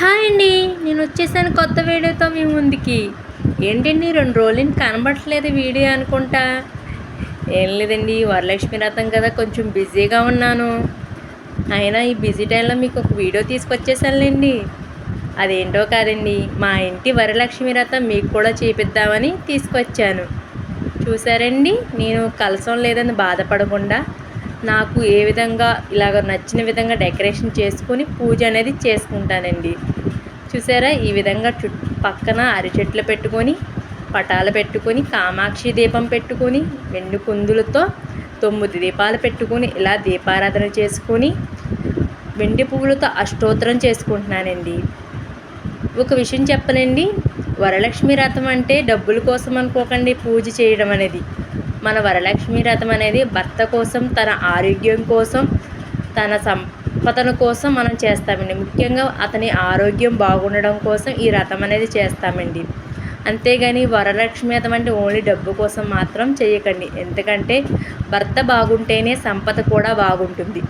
Hi అండి. నేను వచ్చేసాను కొత్త వీడియోతో మీ ముందుకి. ఏంటండి రెండు రోజులు కనబడట్లేదు వీడియో అనుకుంటా? ఏం లేదండి వరలక్ష్మి రథం కదా కొంచెం బిజీగా ఉన్నాను. అయినా ఈ బిజీ టైంలో మీకు ఒక వీడియో తీసుకొచ్చేసానులేండి. అదేంటో కాదండి మా ఇంటి వరలక్ష్మి రథం మీకు కూడా చేపిద్దామని తీసుకొచ్చాను. చూసారండి నేను కలసం లేదని బాధపడకుండా నాకు ఏ విధంగా ఇలాగ నచ్చిన విధంగా డెకరేషన్ చేసుకొని పూజ అనేది చేసుకుంటానండి. చూసారా? ఈ విధంగా చుట్టూ పక్కన అరిచెట్లు పెట్టుకొని పటాలు పెట్టుకొని కామాక్షి దీపం పెట్టుకొని వెండి కుందులతో తొమ్మిది దీపాలు పెట్టుకొని ఇలా దీపారాధన చేసుకొని వెండి పువ్వులతో అష్టోత్తరం చేసుకుంటున్నానండి. ఒక విషయం చెప్పనండి వరలక్ష్మి రథం అంటే డబ్బుల కోసం అనుకోకండి పూజ చేయడం అనేది. మన వరలక్ష్మి రథం అనేది భర్త కోసం తన ఆరోగ్యం కోసం తన సంపదన కోసం మనం చేస్తామండి. ముఖ్యంగా అతని ఆరోగ్యం బాగుండడం కోసం ఈ రథం అనేది చేస్తామండి. అంతేగాని వరలక్ష్మి రథం అంటే ఓన్లీ డబ్బు కోసం మాత్రం చేయకండి. ఎందుకంటే భర్త బాగుంటేనే సంపద కూడా బాగుంటుంది.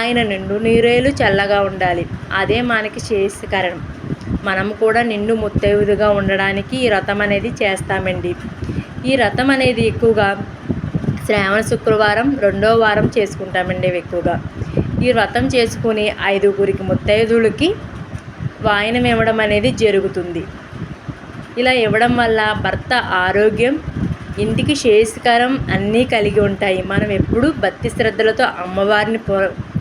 ఆయన నిండు నీరేలు చల్లగా ఉండాలి. అదే మనకి కారణం మనం కూడా నిండు ముత్తైదుగా ఉండడానికి ఈ రథం అనేది చేస్తామండి. ఈ రథం అనేది ఎక్కువగా శ్రావణ శుక్రవారం రెండో వారం చేసుకుంటామండి ఎక్కువగా. ఈ వ్రతం చేసుకుని ఐదుగురికి ముత్తైదులకి వాయనం ఇవ్వడం అనేది జరుగుతుంది. ఇలా ఇవ్వడం వల్ల భర్త ఆరోగ్యం ఇంటికి శ్రేయస్కరం అన్నీ కలిగి ఉంటాయి. మనం ఎప్పుడూ భక్తి శ్రద్ధలతో అమ్మవారిని పొ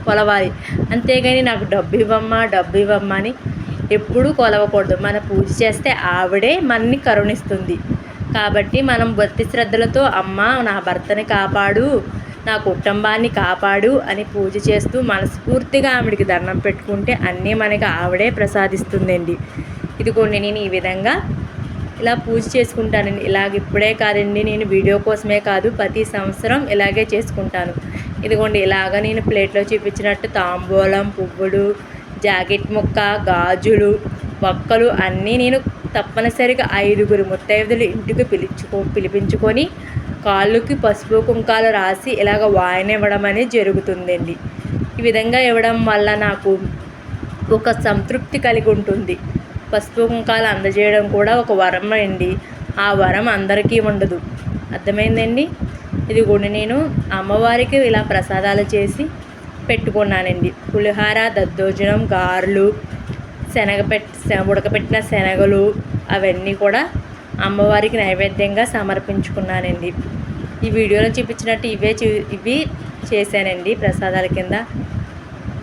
కొలవాలి అంతేగాని నాకు డబ్బు ఇవ్వమ్మా డబ్బు ఇవ్వమ్మా అని ఎప్పుడూ కొలవకూడదు. మన పూజ చేస్తే ఆవిడే మనని కరుణిస్తుంది. కాబట్టి మనం భక్తి శ్రద్ధలతో అమ్మ నా భర్తని కాపాడు నా కుటుంబాన్ని కాపాడు అని పూజ చేస్తూ మనస్ఫూర్తిగా ఆవిడికి దండం పెట్టుకుంటే అన్నీ మనకి ఆవిడే ప్రసాదిస్తుందండి. ఇదిగోండి నేను ఈ విధంగా ఇలా పూజ చేసుకుంటానండి. ఇలాగ ఇప్పుడే కాదండి నేను వీడియో కోసమే కాదు ప్రతి సంవత్సరం ఇలాగే చేసుకుంటాను. ఇదిగోండి ఇలాగ నేను ప్లేట్లో చూపించినట్టు తాంబూలం పువ్వులు జాకెట్ ముక్క గాజులు వక్కలు అన్నీ నేను తప్పనిసరిగా ఐదుగురు ముత్తైదులు ఇంటికి పిలుచుకో పిలిపించుకొని కాళ్ళుకి పసుపు కుంకాలు రాసి ఇలాగ వాయిన ఇవ్వడం అనేది జరుగుతుందండి. ఈ విధంగా ఇవ్వడం వల్ల నాకు ఒక సంతృప్తి కలిగి ఉంటుంది. పసుపు కుంకాలు అందజేయడం కూడా ఒక వరం అండి. ఆ వరం అందరికీ ఉండదు. అర్థమైందండి? ఇది కూడా నేను అమ్మవారికి ఇలా ప్రసాదాలు చేసి పెట్టుకున్నానండి. పులిహార దద్దోజనం గారెలు శనగ ఉడకపెట్టిన శనగలు అవన్నీ కూడా అమ్మవారికి నైవేద్యంగా సమర్పించుకున్నానండి. ఈ వీడియోలో చూపించినట్టు ఇవే ఇవి చేశానండి ప్రసాదాల కింద.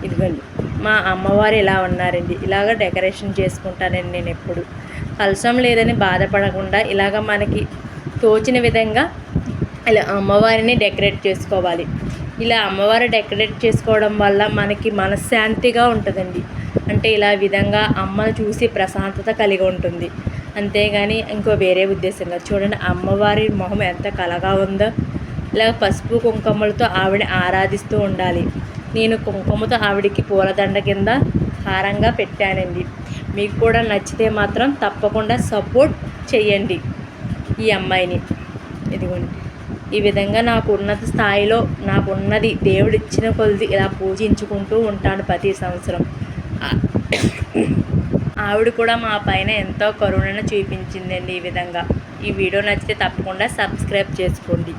ఇదిగోండి. మా అమ్మవారు ఇలా ఉన్నారండి. ఇలాగ డెకరేషన్ చేసుకుంటానండి నేను ఎప్పుడు. కలసం లేదని బాధపడకుండా ఇలాగ మనకి తోచిన విధంగా ఇలా అమ్మవారిని డెకరేట్ చేసుకోవాలి. ఇలా అమ్మవారు డెకరేట్ చేసుకోవడం వల్ల మనకి మనశ్శాంతిగా ఉంటుందండి. అంటే ఇలా విధంగా అమ్మను చూసి ప్రశాంతత కలిగి ఉంటుంది. అంతేగాని ఇంకో వేరే ఉద్దేశంగా చూడండి అమ్మవారి మొహం ఎంత కలగా ఉందో. ఇలా పసుపు కుంకుమలతో ఆవిడ ఆరాధిస్తూ ఉండాలి. నేను కుంకుమతో ఆవిడికి పూలదండ కింద హారంగా పెట్టానండి. మీకు కూడా నచ్చితే మాత్రం తప్పకుండా సపోర్ట్ చేయండి ఈ అమ్మాయిని. ఇదిగోండి. ఈ విధంగా నాకు ఉన్నత స్థాయిలో నాకు ఉన్నది దేవుడు ఇచ్చిన కొలిది ఇలా పూజించుకుంటూ ఉంటాను ప్రతి సంవత్సరం. ఆవిడ కూడా మా పైన ఎంతో కరుణను చూపించిందండి ఈ విధంగా. ఈ వీడియో నచ్చితే తప్పకుండా సబ్స్క్రైబ్ చేసుకోండి.